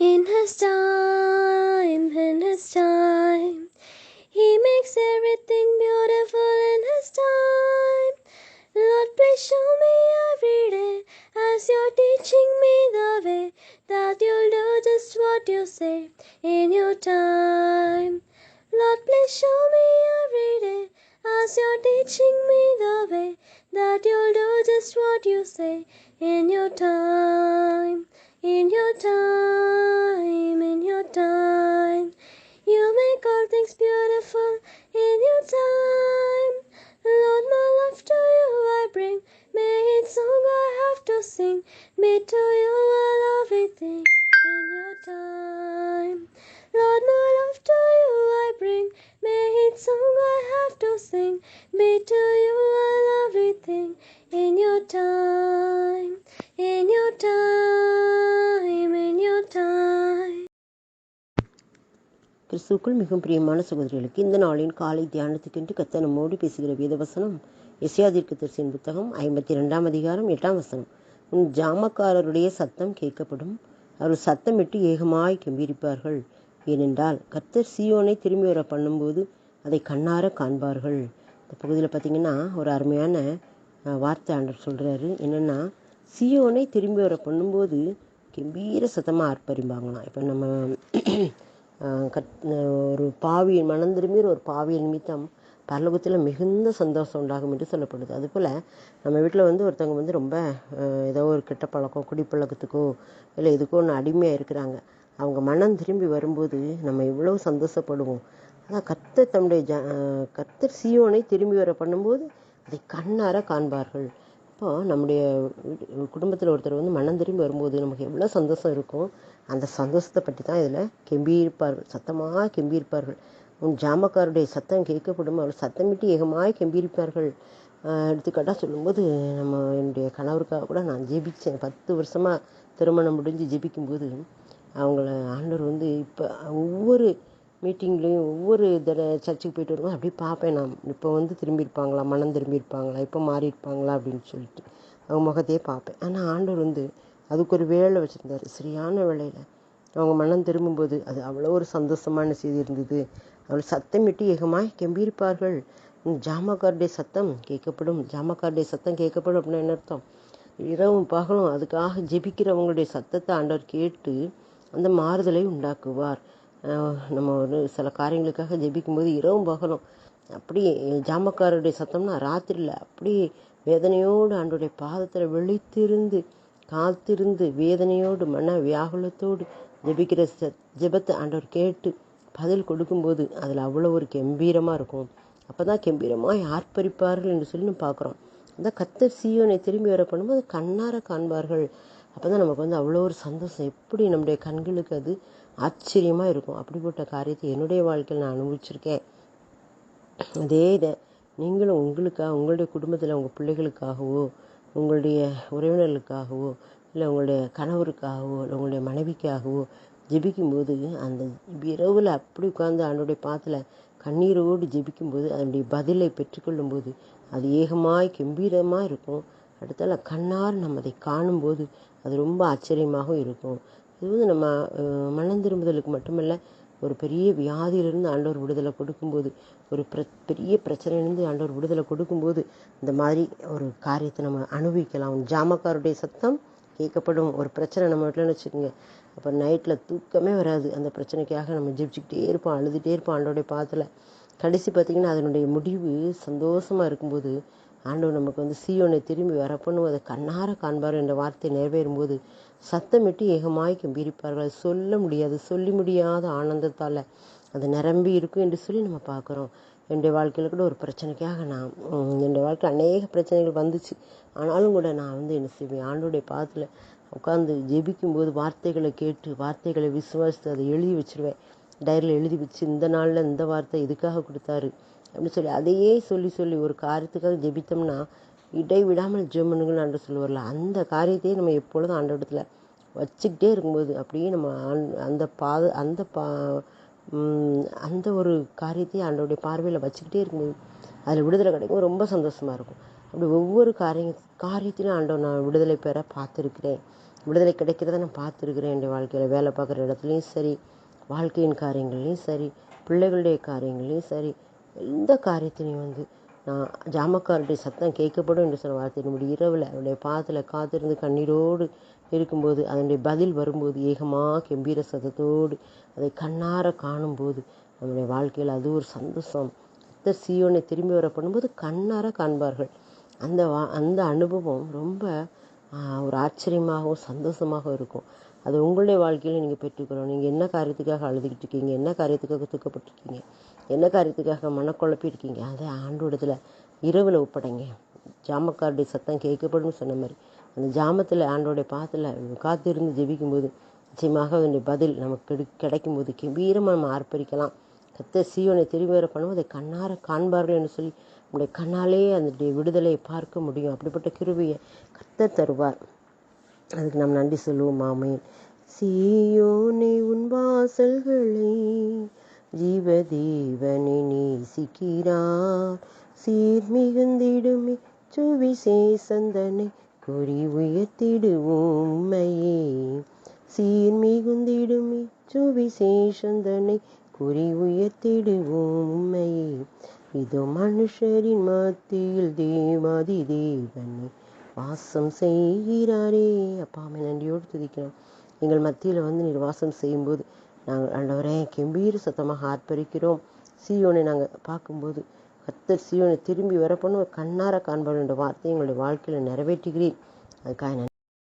In His time, in His time, He makes everything beautiful in His time. Lord, please show me every day as you're teaching me the way that you'll do just what you say in your time. Lord, please show me every day as you're teaching me the way that you'll do just what you say in your time, in your time, in your time. You make all things beautiful in your time. Lord, my life to you I bring. May its song I have to sing. Be to you all everything in your time. Lord, my life to you I bring. May its song I have to sing. Be to you all everything கிறிஸ்துக்குள் மிகவும் பிரியமான சகோதரிகளுக்கு இந்த நாளின் காலை தியானத்துக்கென்று கத்த நம்மோடு பேசுகிற வேதவசனம் எஸ்யாதிற்கு தரிசின் புத்தகம் ஐம்பத்தி ரெண்டாம் அதிகாரம் எட்டாம் வசனம். உன் ஜாமக்காரருடைய சத்தம் கேட்கப்படும். அவர் சத்தமிட்டு ஏகமாய் கம்பீரிப்பார்கள். ஏனென்றால் கர்த்தர் சியோனை திரும்பி வர பண்ணும்போது அதை கண்ணார காண்பார்கள். இந்த பகுதியில் பார்த்தீங்கன்னா ஒரு அருமையான வார்த்தை ஆண்டர் சொல்கிறாரு என்னென்னா சியோனை திரும்பி வர பண்ணும்போது கம்பீர சத்தமாக ஆர்ப்பரிப்பாங்களாம் இப்போ நம்ம கத் ஒரு பாவியின் மனம் திரும்பி ஒரு பாவியின் நிமித்தம் பரலோகத்தில் மிகுந்த சந்தோஷம் உண்டாகும் என்று சொல்லப்படுது. அதுபோல் நம்ம வீட்டில் வந்து ஒருத்தவங்க வந்து ரொம்ப ஏதோ ஒரு கெட்ட பழக்கம் குடிப்பழக்கத்துக்கோ இல்லை எதுக்கோ ஒன்று அடிமையாக இருக்கிறாங்க. அவங்க மனம் திரும்பி வரும்போது நம்ம எவ்வளோ சந்தோஷப்படுவோம். அதான் கர்த்தர் தம்முடைய ஜ கத்தர் கர்த்தர் சியோனை திரும்பி வர பண்ணும்போது அதை கண்ணார காண்பார்கள். அப்போ நம்முடைய குடும்பத்தில் ஒருத்தர் வந்து மனம் திரும்பி வரும்போது நமக்கு எவ்வளோ சந்தோஷம் இருக்கும். அந்த சந்தோஷத்தை பற்றி தான் இதில் கெம்பியிருப்பார்கள். சத்தமாக கெம்பியிருப்பார்கள். உன் ஜாமக்காருடைய சத்தம் கேட்கப்படும். அவர் சத்தமிட்டு ஏகமாக கெம்பியிருப்பார்கள். எடுத்துக்காட்டாக சொல்லும்போது நம்ம என்னுடைய கணவருக்காக கூட நான் ஜெபித்தேன் பத்து வருஷமாக திருமணம் முடிஞ்சு ஜெபிக்கும்போது அவங்கள ஆண்டவர் வந்து இப்போ ஒவ்வொரு மீட்டிங்லேயும் ஒவ்வொரு தடவை சர்ச்சுக்கு போயிட்டு வரும்போது அப்படியே பார்ப்பேன் நான். இப்போ வந்து திரும்பியிருப்பாங்களா? மனம் திரும்பியிருப்பாங்களா? இப்போ மாறியிருப்பாங்களா? அப்படின்னு சொல்லிட்டு அவங்க முகத்தையே பார்ப்பேன். ஆனால் ஆண்டவர் வந்து அதுக்கு ஒரு வேலை வச்சுருந்தாரு. சரியான வேலையில் அவங்க மனம் திரும்பும்போது அது அவ்வளோ ஒரு சந்தோஷமான செய்தி இருந்தது. அவள் சத்தமிட்டு ஏகமாய் கெம்பியிருப்பார்கள். ஜாமக்கார்டே சத்தம் கேட்கப்படும். ஜாமக்கார்டே சத்தம் கேட்கப்படும் அப்படின்னா என்ன அர்த்தம்? இரவும் பகலும் அதுக்காக ஜெபிக்கிறவங்களுடைய சத்தத்தை ஆண்டவர் கேட்டு அந்த மாறுதலை உண்டாக்குவார். நம்ம ஒரு சில காரியங்களுக்காக ஜெபிக்கும்போது இரவும் பகலும். அப்படியே ஜாமக்காரருடைய சத்தம்னா ராத்திரியில் அப்படியே வேதனையோடு ஆண்டோடைய பாதத்தில் விழித்திருந்து காத்திருந்து வேதனையோடு மன வியாகுலத்தோடு ஜெபிக்கிற ச ஜெபத்தை ஆண்டவர் கேட்டு பதில் கொடுக்கும்போது அதில் அவ்வளோ ஒரு கம்பீரமாக இருக்கும். அப்போ தான் கம்பீரமாக ஆர்ப்பரிப்பார்கள் என்று சொல்லி நம்ம பார்க்குறோம். அந்த கத்தர் சீயோனை திரும்பி வர பண்ணும்போது கண்ணார காண்பார்கள். அப்போ தான் நமக்கு வந்து அவ்வளோ ஒரு சந்தோஷம். எப்படி நம்முடைய கண்களுக்கு அது ஆச்சரியமாக இருக்கும். அப்படிப்பட்ட காரியத்தை என்னுடைய வாழ்க்கையில் நான் அனுபவிச்சிருக்கேன். அதே இதை நீங்களும் உங்களுக்காக உங்களுடைய குடும்பத்தில் உங்கள் பிள்ளைகளுக்காகவோ உங்களுடைய உறவினர்களுக்காகவோ இல்லை உங்களுடைய கணவருக்காகவோ இல்லை உங்களுடைய மனைவிக்காகவோ ஜெபிக்கும்போது அந்த இரவில் அப்படி உட்கார்ந்து அவனுடைய பாத்தில் கண்ணீரோடு ஜெபிக்கும்போது அதனுடைய பதிலை பெற்றுக்கொள்ளும்போது அது ஏகமாய் கம்பீரமாக இருக்கும். அடுத்தால கண்ணார் நம்ம அதை காணும்போது அது ரொம்ப ஆச்சரியமாகவும் இருக்கும். இது வந்து நம்ம மனம் திரும்புதலுக்கு மட்டுமல்ல ஒரு பெரிய வியாதியிலிருந்து ஆண்டவர் விடுதலை கொடுக்கும்போது ஒரு பிர பெரிய பிரச்சனையிலிருந்து ஆண்டவர் விடுதலை கொடுக்கும்போது இந்த மாதிரி ஒரு காரியத்தை நம்ம அனுபவிக்கலாம். ஜாமக்காருடைய சத்தம் கேட்கப்படும். ஒரு பிரச்சனை நம்ம வீட்டில்னு வச்சுக்கோங்க. அப்போ நைட்டில் தூக்கமே வராது. அந்த பிரச்சனைக்காக நம்ம ஜெபிச்சுக்கிட்டே இருப்போம் அழுதுகிட்டே இருப்போம் ஆண்டோடைய பாத்தில் கடைசி பார்த்திங்கன்னா அதனுடைய முடிவு சந்தோஷமாக இருக்கும்போது ஆண்டவர் நமக்கு வந்து சீயோனை திரும்பி வரப்பண்ணும் அதை கண்ணார காண்பார் என்ற வார்த்தை நிறைவேறும்போது சத்தமிட்டு ஏகமாய் கம்பீரிப்பார்கள் சொல்ல முடியாது சொல்லி முடியாத ஆனந்தத்தால் அது நிரம்பி இருக்கும் என்று சொல்லி நம்ம பார்க்குறோம். என்னுடைய வாழ்க்கையில் கூட ஒரு பிரச்சனைக்காக நான் என்னுடைய வாழ்க்கையில் அநேக பிரச்சனைகள் வந்துச்சு. ஆனாலும் கூட நான் வந்து என்ன செய்வேன்? ஆண்டோடைய பாதத்தில் உட்காந்து ஜெபிக்கும்போது வார்த்தைகளை கேட்டு வார்த்தைகளை விசுவாசித்து அதை எழுதி வச்சுருவேன். டைரியில் எழுதி வச்சு இந்த நாளில் இந்த வார்த்தை இதுக்காக கொடுத்தாரு. அப்படின்னு சொல்லி அதையே சொல்லி சொல்லி ஒரு காரியத்துக்காக ஜெபித்தோம்னா இடைவிடாமல் ஜெபனுங்கள் ஆண்டு சொல்லுவார்ல அந்த காரியத்தையே நம்ம எப்பொழுதும் ஆண்டவரத்தில் வச்சுக்கிட்டே இருக்கும்போது அப்படியே நம்ம ஆண்- அந்த பாத அந்த பா அந்த ஒரு காரியத்தையும் ஆண்டோடைய பார்வையில் வச்சுக்கிட்டே இருக்கும்போது அதில் விடுதலை கிடைக்கும். ரொம்ப சந்தோஷமாக இருக்கும். அப்படி ஒவ்வொரு காரிய காரியத்திலும் ஆண்டவர் நான் விடுதலை பெற பார்த்துருக்கிறேன். விடுதலை கிடைக்கிறத நான் பார்த்துருக்குறேன். என்னுடைய வாழ்க்கையில் வேலை பார்க்குற இடத்துலையும் சரி வாழ்க்கையின் காரியங்கள்லையும் சரி பிள்ளைகளுடைய காரியங்கள்லையும் சரி எந்த காரியத்திலையும் வந்து நான் ஜாமக்காரருடைய சத்தம் கேட்கப்படும் என்று சொன்ன வார்த்தை நம்முடைய இரவில் அவருடைய பாதத்தில் காத்திருந்து கண்ணீரோடு இருக்கும்போது அதனுடைய பதில் வரும்போது ஏகமாக கம்பீர சதத்தோடு அதை கண்ணார காணும்போது நம்முடைய வாழ்க்கையில் அது ஒரு சந்தோஷம். கர்த்தர் சீயோனை திரும்பி வர பண்ணும்போது கண்ணார காண்பார்கள். அந்த வா அந்த அனுபவம் ரொம்ப ஒரு ஆச்சரியமாகவும் சந்தோஷமாகவும் இருக்கும். அது உங்களுடைய வாழ்க்கையில் நீங்கள் பெற்றுக்கணும். நீங்கள் என்ன காரியத்துக்காக அழுதுகிட்டு இருக்கீங்க? என்ன காரியத்துக்காக துக்கப்பட்டிருக்கீங்க? என்ன காரியத்துக்காக மனக்குழப்பி இருக்கீங்க? அதை ஆண்டோடத்தில் இரவில் ஒப்படைங்க. ஜாமக்காருடைய சத்தம் கேட்கப்படும் சொன்ன மாதிரி. அந்த ஜாமத்தில் ஆண்டோடைய பாத்தில் காத்திருந்து ஜெபிக்கும்போது நிச்சயமாக அதனுடைய பதில் நமக்கு கிடை கிடைக்கும்போது கம்பீரமாக நம்ம ஆர்ப்பரிக்கலாம். கத்த சீயோனை திரும்பி வர பண்ணும் அதை கண்ணார காண்பார்கள் என்று சொல்லி நம்முடைய கண்ணாலே அதனுடைய விடுதலையை பார்க்க முடியும். அப்படிப்பட்ட கிருவியை கத்த தருவார். அதுக்கு நாம் நன்றி சொல்லுவோம் மாமே சீயோனே உன் வாசல்களை ஜீவதேவனை நேசிக்கிறார் சீர் மிகுந்திடுமே சுவிசேஷந்தனை குறி உயர்த்திடுவோம்மையே சீர் மிகுந்திடுமே சுவிசேஷந்தனை குறி உயர்த்திடுவோம்மையே இதோ மனுஷரின் மத்தியில் தேவாதி தேவனை. வாசம் செய்கிறாரே. அப்பாமை நன்றியோடு துதிக்கிறோம். எங்கள் மத்தியில் வந்து நீர் வாசம் செய்யும்போது நாங்கள் ஆண்டவரே கெம்பீர சத்தமாக ஆர்ப்பரிக்கிறோம். சீயோனை நாங்கள் பார்க்கும்போது கத்தர் சீயோனை திரும்பி வரப்போன்னு கண்ணார காண்பாடு என்ற வார்த்தையை எங்களுடைய வாழ்க்கையில் நிறைவேற்றுகிறேன். அதுக்காக நன்றி.